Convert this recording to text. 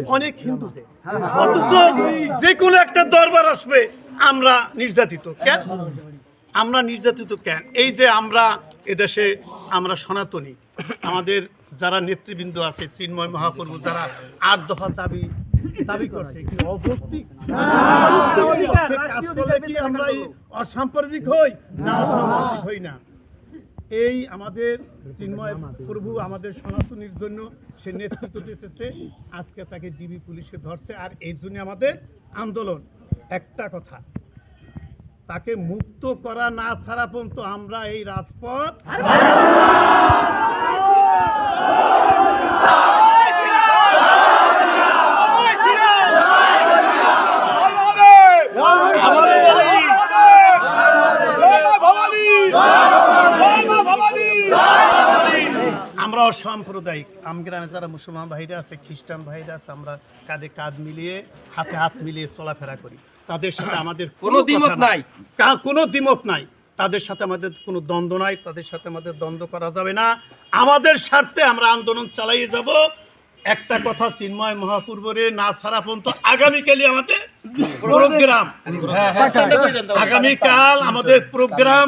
অনেক হিন্দুদের অথচ যে কোনো একটা দরবার আসবে আমরা নির্যাতিত। কেন? আমরা নির্যাতিত কেন? এই যে আমরা এদেশে আমরা সনাতনী আমাদের যারা নেতৃবৃন্দ আছে চিন্ময় মহাপ্রভু যারা আট দফা দাবি দাবি করছে কি অযৌক্তিক সে কাজ করলে কি আমরা অসাম্প্রদায়িক হই? না অসাম্প্রদায়িক হই না। এই আমাদের চিন্ময় প্রভু আমাদের সনাতনীর জন্য সে নেতৃত্ব দিতেছে। আজকে তাকে ডিবি পুলিশে ধরছে আর এই জন্য আমাদের আন্দোলন। একটা কথা তাকে মুক্ত করা না ছাড়া পর্যন্ত আমরা এই রাজপথ আমরা অসাম্প্রদায়িক। আমগ্রামে যারা মুসলমান ভাইরা আছে খ্রিস্টান ভাইরা আছে আমরা কাঁধে কাঁধ মিলিয়ে হাতে হাত মিলিয়ে চলাফেরা করি। তাদের সাথে আমাদের কোনো দ্বিমত নাই। কোনো দ্বিমত নাই। তাদের সাথে আমাদের কোনো দ্বন্দ্ব নাই তাদের সাথে আমাদের দ্বন্দ্ব করা যাবে না। আমাদের স্বার্থে আমরা আন্দোলন চালিয়ে যাব। একটা কথা চিন্ময় মহাপূর্বরে না ছাড়া পর্যন্ত আগামীকালই আমাদের প্রোগ্রাম। আগামীকাল আমাদের প্রোগ্রাম।